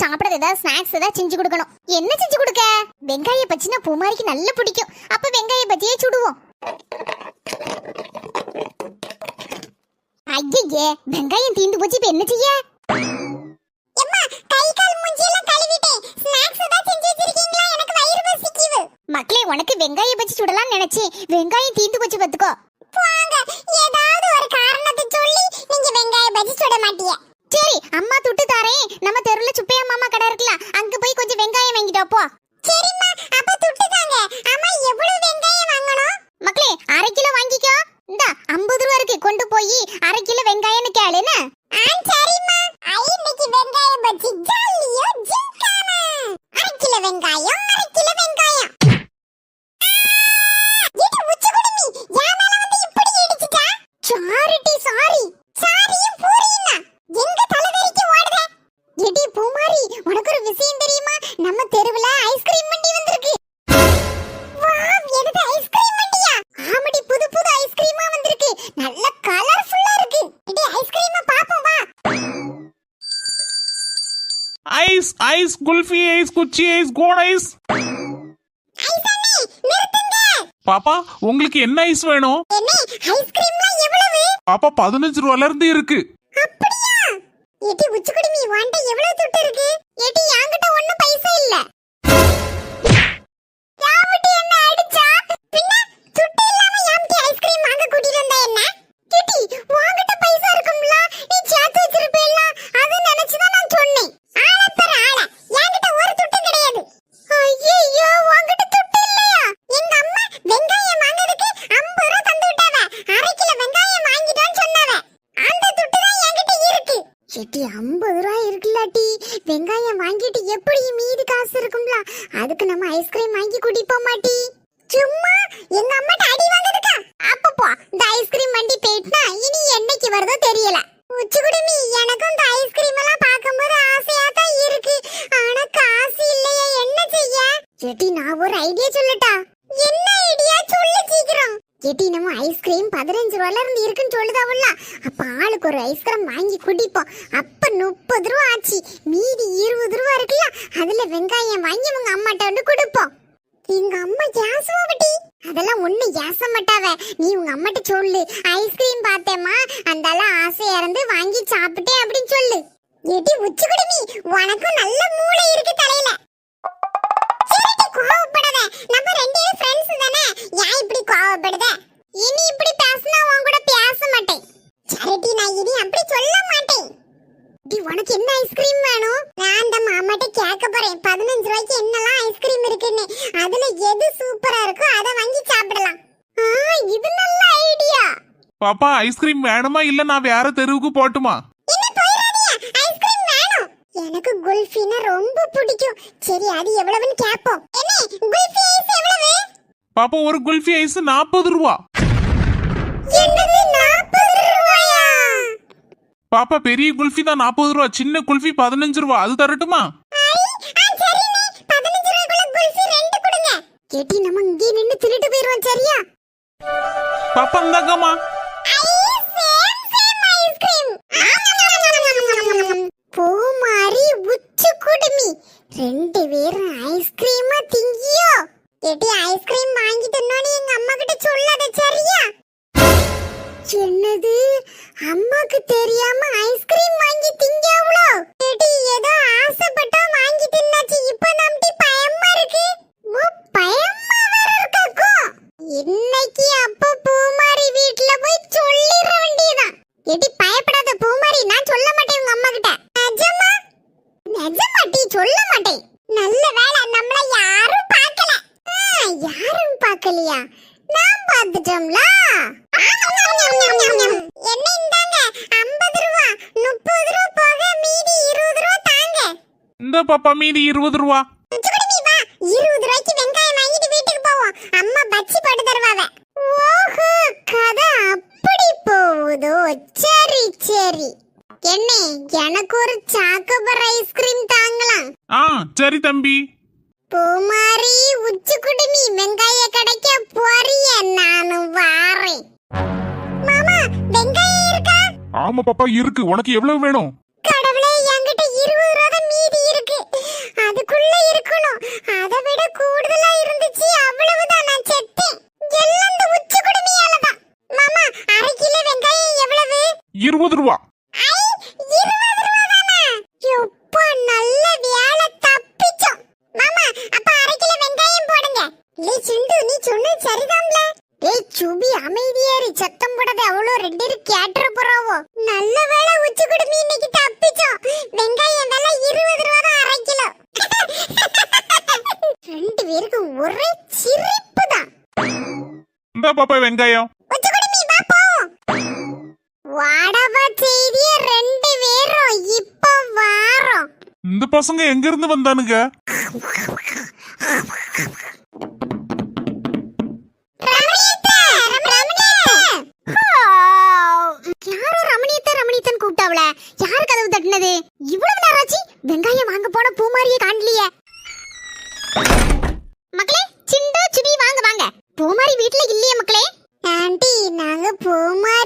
சாப்பிட ஏதாவது ஸ்நாக்ஸ் ஏதாவது செஞ்சு கொடுக்கணும். என்ன செஞ்சு கொடுக்க? வெங்காய பச்சினா பூமாரிக்கு நல்லா பிடிக்கும். அப்ப வெங்காய பச்சியே சுடுவோம். ஐயே வெங்காயம் தீந்து போச்சு இப்ப என்ன செய்ய? ஸ்நாக்ஸ் மக்களே உனக்கு வெங்காய பச்சி சுடலாம்னு நினைச்சி வெங்காயம் தீந்து போச்சு பாத்துக்கோ. ஏதாவது ஒரு காரணத்தை சொல்லி நீங்க வெங்காய பச்சி சுட மாட்டீங்க சரி அம்மா துட்டு தாரேன். நம்ம ஐஸ் குல்ஃபி ஐஸ் குச்சி ஐஸ் கோன் ஐஸ். ஐசனே பாப்பா உங்களுக்கு என்ன ஐஸ் வேணும்? என்ன ஐஸ்கிரீம்லாம் எவ்வளவு பாப்பா பதினஞ்சு ரூபால இருந்து இருக்கு. அப்படியா எடி உச்சி குடுமி வாண்ட எவ்வளவு துட்டு இருக்கு? எடி என்கிட்ட ஒண்ணும் பைசா இல்ல. யாவட்டி என்ன அடிச்சா? பின்ன துட்டு இல்லாம யாம்டி ஐஸ்கிரீம் வாங்க கூட்டிட்டு வந்தா என்ன? எடி உன்கிட்ட பைசா இருக்கும்ல நீ சேர்த்து வச்சிருப்பேல்ல அது நினைச்சு தான் நான் சொன்னேன் ஆள தர ஆள என்கிட்ட ஒரு துட்டு கிடையாது ஐயோ உன்கிட்ட துட்டு இல்லையா எங்க அம்மா வெங்காயம் வாங்குறதுக்கு 50 ரூபாய் தந்து விட்டாவ அரை கிலோ வெங்காயம் வாங்கிட்டோன்னு சொன்னாவ அந்த துட்டு தான் என்கிட்ட இருக்கு செட்டி ஐம்பது ரூபாய் இருக்குல்லாட்டி வெங்காயம் வாங்கிட்டு எப்படி மீதி காசு இருக்கும்ல அதுக்கு நம்ம ஐஸ்கிரீம் வாங்கி குடிப்போம் மாட்டி சும்மா எங்க அம்மாட்ட அடி வாங்குறதுக்கா அப்பப்போ இந்த ஐஸ்கிரீம் வண்டி போயிட்டுனா இனி என்னைக்கு வருதோ தெரியல உச்சி குடுமி எனக்கும் இந்த ஐஸ்கிரீம் எல்லாம் பார்க்கும்போது ஆசையா தான் இருக்கு ஆனா காசு இல்லையே என்ன செய்ய செட்டி நான் ஒரு ஐடியா சொல்லட்டா என்ன ஐடியா சொல்லு சீக்கிரம் எட்டி நம்ம ஐஸ்கிரீம் பதினஞ்சு ரூபால இருந்து இருக்குன்னு சொல்லுதாவல்ல ஒரு ஐஸ்கிரீம் வாங்கி குடிப்போம். அப்போ முப்பது ரூபா ஆச்சு. மீதி இருபது ரூபா இருக்குல்ல அதில் வெங்காயம் வாங்கி உங்கள் அம்மாட்ட வந்து கொடுப்போம். எங்க அம்மா ஏசுவா பட்டி? அதெல்லாம் ஒண்ணு ஏச மாட்டாவ. நீ உங்க அம்மாட்ட சொல்லு. ஐஸ்கிரீம் பார்த்தேம்மா. அந்தால ஆசையா இருந்து வாங்கி சாப்பிட்டேன் அப்படின்னு சொல்லு. எடி உச்சி குடுமி உனக்கும் நல்ல மூளை இருக்கு தலையில. சரிடி, கோவப்படாத. நம்ம ரெண்டு பேரும் தானே? ஏன் இப்படி கோவப்படுத? இனி இப்படி பேசினா உன் கூட பேச மாட்டேன். சரிடி, நான் இனி அப்படி சொல்ல மாட்டேன். டி, உனக்கு என்ன ஐஸ்கிரீம் வேணும்? நான் அந்த மாமாட்ட கேட்க போறேன். பதினஞ்சு ரூபாய்க்கு என்னெல்லாம் ஐஸ்கிரீம் இருக்குன்னு. அதுல எது சூப்பரா இருக்கோ அதை வாங்கி சாப்பிடலாம். ஆ, இது நல்ல ஐடியா பாப்பா ஐஸ்கிரீம் வேணுமா இல்ல நான் வேற தெருவுக்கு போட்டுமா? எனக்கு குல்ஃபினா ரொம்ப பிடிக்கும். சரி அது எவ்வளவுன்னு கேட்போம். என்ன குல்ஃபி ஐஸ் எவ்வளவு? பாப்பா ஒரு குல்ஃபி ஐஸ் நாற்பது ரூபா. பாப்பா பெரிய குல்ஃபி தான் நாற்பது ரூபா சின்ன குல்ஃபி பதினஞ்சு ரூபா அது தரட்டுமா? ஐ ஆ சரிண்ணே 15 ரூபாய்க்குள்ள குல்ஃபி ரெண்டு கொடுங்க கேட்டி நம்ம இங்கே நின்னு திருட்டு போயிடுவோம் சரியா? பாப்பா இந்தாங்கம்மா. பூமாரி உச்சு குடுமி. ரெண்டு பேரும் ஐஸ்கிரீமா திங்கியோ? கேட்டி ஐஸ்கிரீம் வாங்கி தின்னோன்னு எங்க அம்மா கிட்ட சொல்லாத சரியா? என்னது அம்மாக்கு தெரியாம ஐஸ்கிரீம் வாங்கி திங்காவளோ கேட்டி ஏதோ ஆசைப்பட்டா வாங்கி தின்னாச்சு. இப்போ நம்மட்டி பயமா இருக்கு. ஓ பயமா வேற இருக்காக்கும் இன்னைக்கு அப்ப பூமாரி வீட்ல போய் சொல்லிட வேண்டியதான் எடி பயப்படாத. பூமாரி நான் சொல்ல மாட்டேன் உங்க அம்மா கிட்ட நிஜமா நிஜமாட்டி சொல்ல மாட்டேன். நல்ல வேளை நம்மள யாரும் பார்க்கல. யாரும் பார்க்கலையா? நான் பார்த்துட்டோம்ல? என்ன இந்தாங்க? 50 ரூபா 30 ரூபா போக மீதி 20 ரூபா தாங்க. இந்த பாப்பா மீதி இருபது ரூபா. இருபது ரூபாய்க்கு வெங்காயம் வாங்கிட்டு வீட்டுக்கு போவோம். அம்மா பச்சி போட்டு தருவாவ. ஓஹோ கதை அப்படி போகுதோ? சரி சரி. என்ன எனக்கு ஒரு சாக்கோபர் ஐஸ்கிரீம் தாங்கலாம் ஆ சரி தம்பி. போமாரி உச்சி குடுமி வெங்காய கடைக்க போறிய? நானும் வாரேன். மாமா வெங்காயம் இருக்கா? ஆமா பாப்பா இருக்கு. உனக்கு எவ்வளவு வேணும்? கடவுளே என்கிட்ட இருபது ரூபா மீதி இருக்கு. அதுக்குள்ள இருக்கணும். அதை விட கூட பாப்பா வெங்காயம். ரெண்டு பேரும் இப்போ வாரம். இந்த பசங்க எங்க இருந்து வந்தானுங்க கூப்பிட்டாவல யாரு கதவு தட்டினது? இவ்வளவு நேரம் ஆச்சு வெங்காயம் வாங்க போன பூமாரியை காணலையே. வீட்ல இல்லையே மக்களே. ஆண்டி நாங்க போமா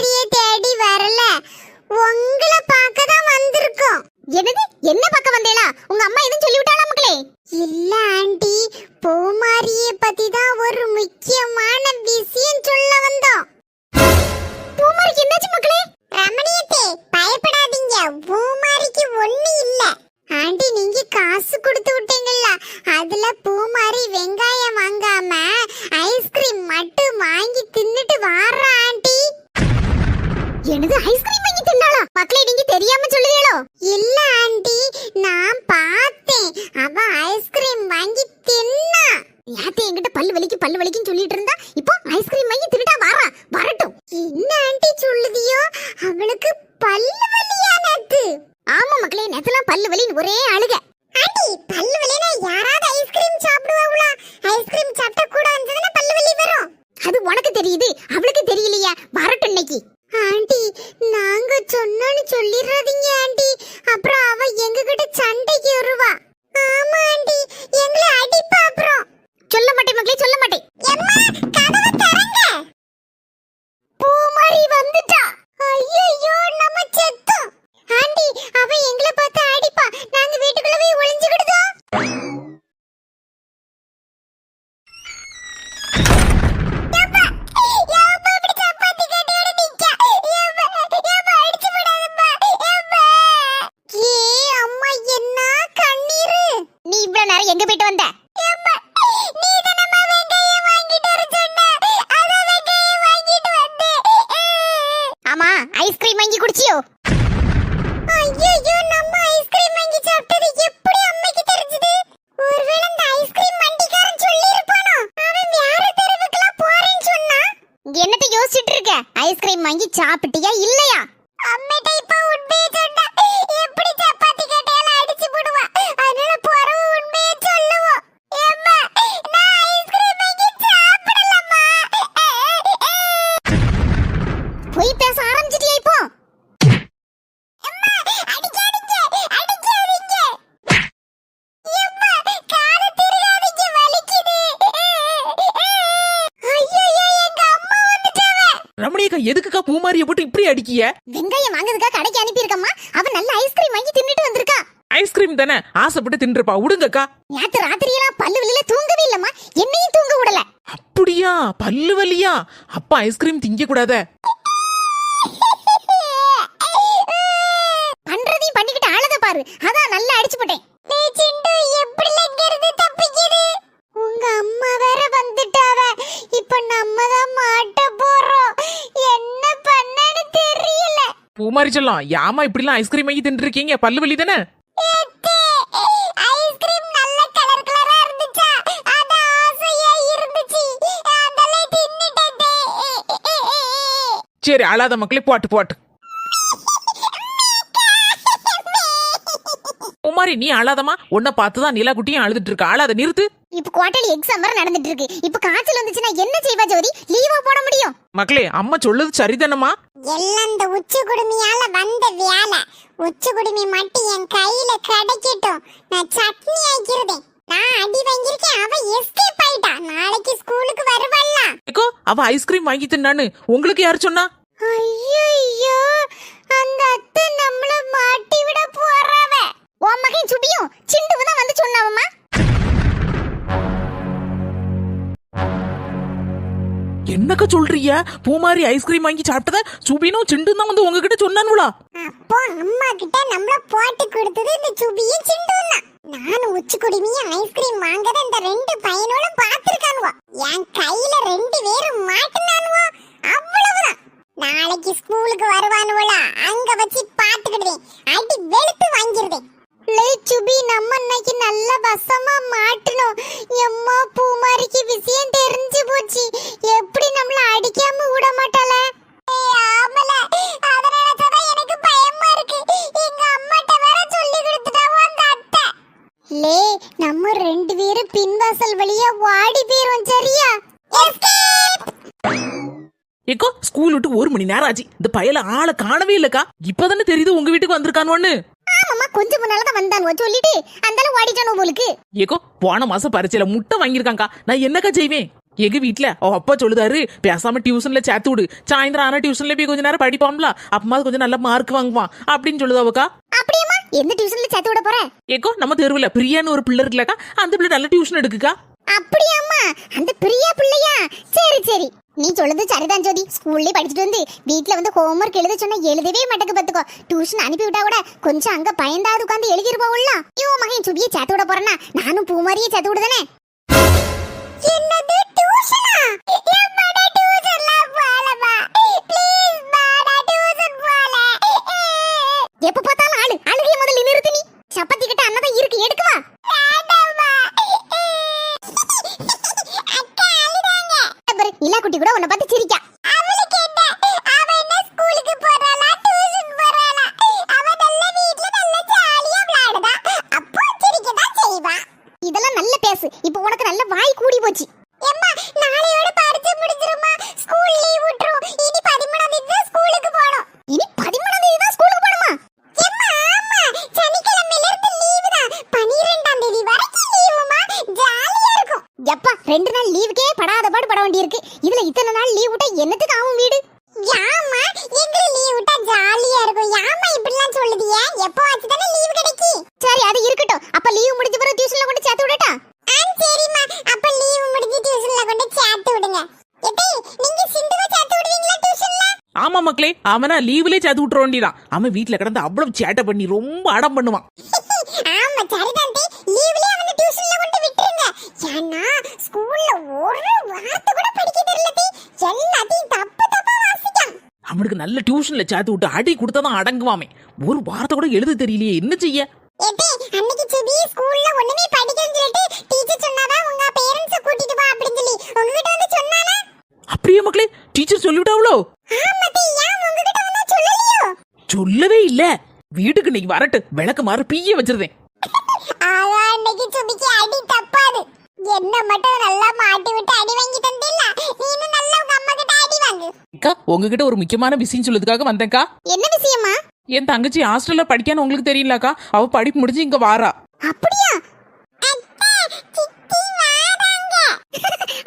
என்னக்கா பூமாரிய போட்டு இப்படி அடிக்கிய? வெங்காயம் வாங்குறதுக்காக கடைக்கு அனுப்பி இருக்கம்மா அவ நல்ல ஐஸ்கிரீம் வாங்கி தின்னுட்டு வந்திருக்கா. ஐஸ்கிரீம் தானே? ஆசைப்பட்டு தின்றுப்பா விடுங்கக்கா நேத்து ராத்திரி பல்லு வலியில தூங்கவே இல்லம்மா. என்னையும் தூங்க விடல. அப்படியா? பல்லு வலியா? அப்பா ஐஸ்கிரீம் திங்க கூடாத பண்றதையும் பண்ணிக்கிட்டு ஆளத பாரு. அதான் நல்லா அடிச்சுப்பட்டேன் அடிச்சு போட்டேன். மாதிரி சொல்லலாம் யாமா இப்படிலாம் ஐஸ்கிரீம் வாங்கி தின்றுருக்கீங்க? பல்லு வலி தானே சரி அழாத மக்களே போட்டு போட்டு. மாதிரி நீ அழாதமா உன்னை பார்த்து தான் நிலா குட்டியும் அழுதுட்டு இருக்கா அழாத நிறுத்து. இப்ப குவார்டர்லி எக்ஸாம் வேற நடந்துட்டு இருக்கு இப்ப காய்ச்சல் வந்துச்சுன்னா என்ன செய்வா ஜோதி? லீவா போட முடியும். மக்களே அம்மா சொல்லுது சரிதானமா எல்லாம் இந்த உச்சி குடுமியால வந்த வேலை. உச்சி குடுமி மட்டும் என் கையில கிடைக்கட்டும். நான் சட்னி ஆக்கிறேன் நான் அடி வாங்கியிருக்கேன். அவ எஸ்கேப் ஆயிட்டா. நாளைக்கு ஸ்கூலுக்கு வருவல்ல. ஏக்கோ அவ ஐஸ்கிரீம் வாங்கி உங்களுக்கு யார் சொன்னா? ஐயோ அந்த அத்தை நம்மள மாட்டி விட போறாவே. உன் மகன் சுபியும் சிண்டுவு தான் வந்து சொன்னாவம்மா. என்னக்கா சொல்றீங்க? பூமாரி ஐஸ்கிரீம் வாங்கி சாப்பிட்டத சுபினும் சிண்டு தான் வந்து உங்ககிட்ட சொன்னானுங்களா அப்போ அம்மா கிட்ட நம்மள போட்டு கொடுத்தது இந்த சுபியும் சிண்டும் தான். நான் உச்சி குடிமையும் ஐஸ்கிரீம் வாங்கத இந்த ரெண்டு பையனோட பாத்துருக்கானுவா என் கை இந்த பயல ஆளை காணவே இல்லக்கா. இப்பதானே தெரியுது உங்க வீட்டுக்கு வந்திருக்கானுவன்னு ஆமாமா கொஞ்சம் முன்னால தான் வந்தானுவோ சொல்லிட்டு அந்தால ஓடிட்டானோ போலுக்கு. ஏக்கோ போன மாசம் பரீட்சையில முட்டை வாங்கியிருக்காங்கக்கா. நான் என்னக்கா செய்வேன்? எங்க வீட்ல அவ அப்பா சொல்லுதாரு பேசாம டியூஷன்ல சேர்த்து விடு. சாயந்தரம் ஆனா டியூஷன்ல போய் கொஞ்ச நேரம் படிப்பான்ல அப்பமா கொஞ்சம் நல்ல மார்க் வாங்குவான். அப்படின்னு சொல்லுதாவக்கா. அப்படியேமா எந்த டியூஷன்ல சேர்த்து விட போற? ஏக்கோ நம்ம தெருவுல பிரியான்னு ஒரு பிள்ளை இருக்குல்லக்கா. அந்த பிள்ளை நல்ல டியூஷன் எடுக்குக்கா. அப்படியாம்மா? அந்த பிரியா பிள்ளையா? சரி சரி. நீ சொல்லுது சரிதான் ஜோதி. ஸ்கூல்லே படிச்சுட்டு வந்து வீட்டில் வந்து ஹோம்ஒர்க் எழுத சொன்னா எழுதவே மாட்டேங்க பார்த்துக்கோ டியூஷன் அனுப்பி விட்டா கூட கொஞ்சம் அங்க பயந்தாது உட்காந்து எழுதிருப்போம்ல ஐயோ மகன் சுபியை சேர்த்து விட போறேன்னா நானும் பூமாரியே சேர்த்து விடுதானே. என்னது டியூஷனா ரெண்டு நாள் லீவுக்கே படாத பாடு பட வேண்டியிருக்கு. இதுல இத்தனை நாள் லீவ் விட்டா என்னத்துக்கு ஆகும் வீடு? யாமா எங்க லீவ் விட்டா ஜாலியா இருக்கும்? யாமா இப்படிலாம் சொல்லுதிய? எப்போ ஆச்சு தானே லீவ் கிடைக்கி? சரி அது இருக்கட்டும். அப்ப லீவ் முடிஞ்ச பிறகு டியூஷன்ல கொண்டு சேர்த்து விடட்டா? ஆ சரிம்மா. அப்ப லீவ் முடிஞ்சு டியூஷன்ல கொண்டு சேர்த்து விடுங்க. எத்தே நீங்க சிந்துவை சேர்த்து விடுவீங்களா டியூஷன்ல ஆமா மக்களே அவனா லீவ்லயே சேர்த்து விட்டுற வேண்டியதான் அவன் வீட்ல கிடந்து அவ்வளவு சேட்டை பண்ணி ரொம்ப அடம் பண்ணுவான். அவனுக்கு நல்ல டியூஷன்ல சேர்த்து விட்டு அடி கொடுத்தாதான் அடங்குவாமே. ஒரு வார்த்தை கூட எழுத தெரியலையே என்ன செய்ய? அன்னைக்கு சுபி ஸ்கூல்ல ஒண்ணுமே படிக்கலன்னு சொல்லிட்டு டீச்சர் சொன்னாதான் உங்க பேரண்ட்ஸ கூட்டிட்டு வா அப்படின்னு சொல்லி. உங்ககிட்ட வந்து சொன்னானா அப்படியே மக்களே டீச்சர் சொல்லிவிட்டாவளோ? ஆமா தே ஏன் உங்ககிட்ட வந்து சொல்லலையோ? சொல்லவே இல்ல. வீட்டுக்கு இன்னைக்கு வரட்டு விளக்கு மாற பீய வச்சிருந்தேன். ஆனா அன்னைக்கு சுபிக்கு அடி தப்பாது. என்ன மட்டும் நல்லா மாட்டி விட்டு அடி வாங்கி தந்தில்ல? நீனும் நல்லா உங்க அம்மா கிட்ட அடி வாங்கு. அக்கா உங்ககிட்ட ஒரு முக்கியமான விஷயம் சொல்லதுக்காக வந்தேன்க்கா. என்ன விஷயமா? என் தங்கச்சி ஹாஸ்டல்ல படிக்கான்னு உங்களுக்கு தெரியலக்கா. அவ படிப்பு முடிஞ்சு இங்க வாரா அப்படியா.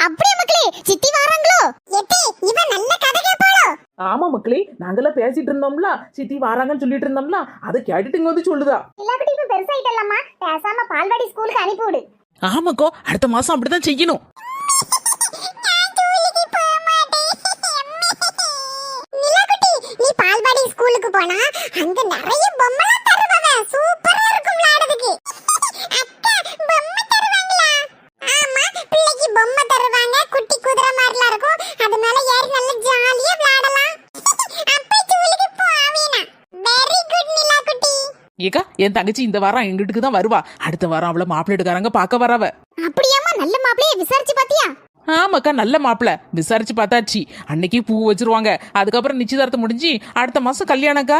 அப்படியா மக்களே சித்தி வாராங்களோ? எத்தே இவ நல்ல கதை கேட்பாளோ ஆமா மக்களே நாங்கெல்லாம் பேசிட்டு இருந்தோம்ல. சித்தி வாராங்கன்னு சொல்லிட்டு இருந்தோம்ல. அதை கேட்டுட்டு இங்க வந்து சொல்லுதா. இல்லாட்டி இப்ப பெருசாயிட்டல்லம்மா பேசாம பால்வாடி ஸ்கூலுக்கு அனுப்பி விடு ஆமாக்கோ அடுத்த மாசம் அப்படிதான் செய்யணும். நிலாக்குட்டி, நீ பால்வாடி ஸ்கூலுக்கு போனா அங்க நிறைய பொம்மைலாம் தருவாங்க. சூப்பரா இருக்கும். விளையாடுறதுக்கு அக்கா பொம்மை தருவாங்களா ஆமா பிள்ளைக்கு பொம்மை தருவாங்க குட்டி குதிரை மாதிரிலாம் இருக்கும். அது மேல ஏறி நல்ல ஜாலியா விளையாடலாம் அப்பா ஸ்கூலுக்கு போவேனா வெரி குட் ஏக்கா என் தங்கச்சி இந்த வாரம் எங்க வீட்டுக்கு தான் வருவா. அடுத்த வாரம் அவளை மாப்பிள்ளைக்காரங்க பார்க்க வரவ. அப்படியாம்மா நல்ல மாப்பிளைய விசாரிச்சு பாத்தியா? ஆமாக்கா நல்ல மாப்பிள்ள. விசாரிச்சு பார்த்தாச்சு. அன்னைக்கு பூ வச்சிருவாங்க. அதுக்கப்புறம் நிச்சயதார்த்தம் முடிஞ்சு அடுத்த மாசம் கல்யாணக்கா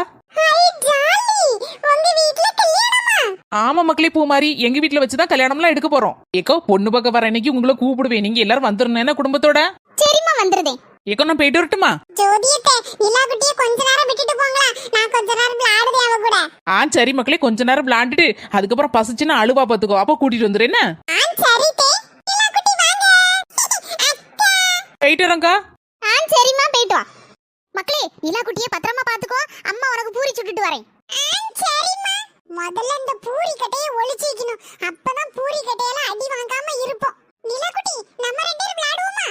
ஆமா மக்களே பூ மாதிரி எங்க வீட்ல வச்சுதான் கல்யாணம்லாம் எடுக்க போறோம். ஏக்கோ பொண்ணு பார்க்க வர அன்னைக்கு உங்களை கூப்பிடுவேன். நீங்க எல்லாரும் வந்துருந்தேன்னா குடும்பத்தோட? சரிம்மா வந்துருதேன் நான் போயிட்டு வரட்டுமா? ஜோதியத்தை நிலாக்குட்டிய கொஞ்ச நேரம் விட்டுட்டு போங்களா. நான் கொஞ்ச நேரம் விளையாடுதேன் அவ கூட. ஆ சரி மக்களே கொஞ்ச நேரம் விளையாண்டுட்டு அதுக்கப்புறம் பசிச்சுன்னா அழுவா பாத்துக்கோ. அப்ப கூட்டிட்டு வந்துரு என்ன? ஆ சரி தே. நிலாக்குட்டி வாங்க. அக்கா போயிட்டு வரேன்க்கா ஆ சரிம்மா போயிட்டு வா. மக்களே நிலாக்குட்டிய பத்திரமா பாத்துக்கோ. அம்மா உனக்கு பூரி சுட்டுட்டு வரேன். ஆ சரிம்மா. முதல்ல இந்த பூரி கட்டைய ஒளிச்சு வைக்கணும். அப்பதான் பூரி கட்டையில அடி வாங்காம இருப்போம். நிலாக்குட்டி நம்ம ரெண்டு பேரும் விளையாடுவோமா?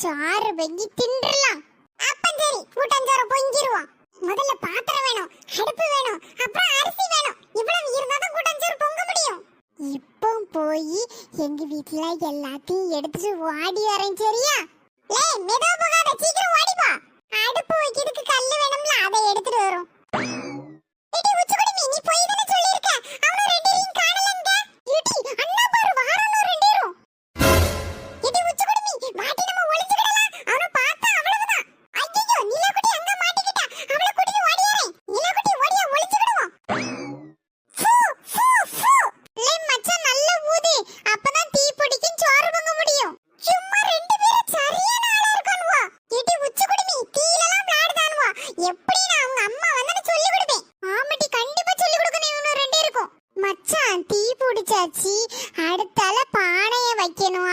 சாறு வெங்கி தின்ற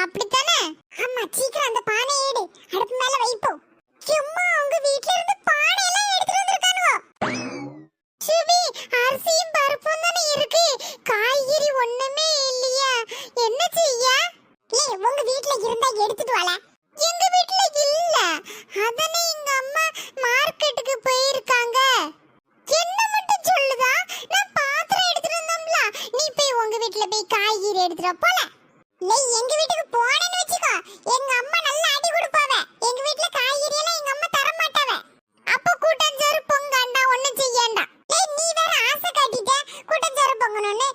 அப்படித்தானே? ஆமா சீக்கிரம் அந்த பானை பண்ணணும்னு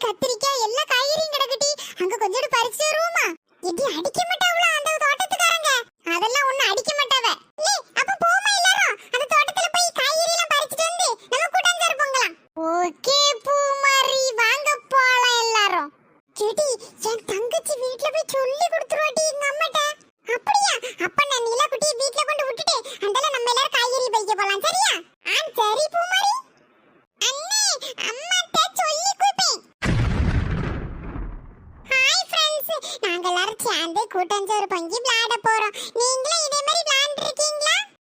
கத்திரி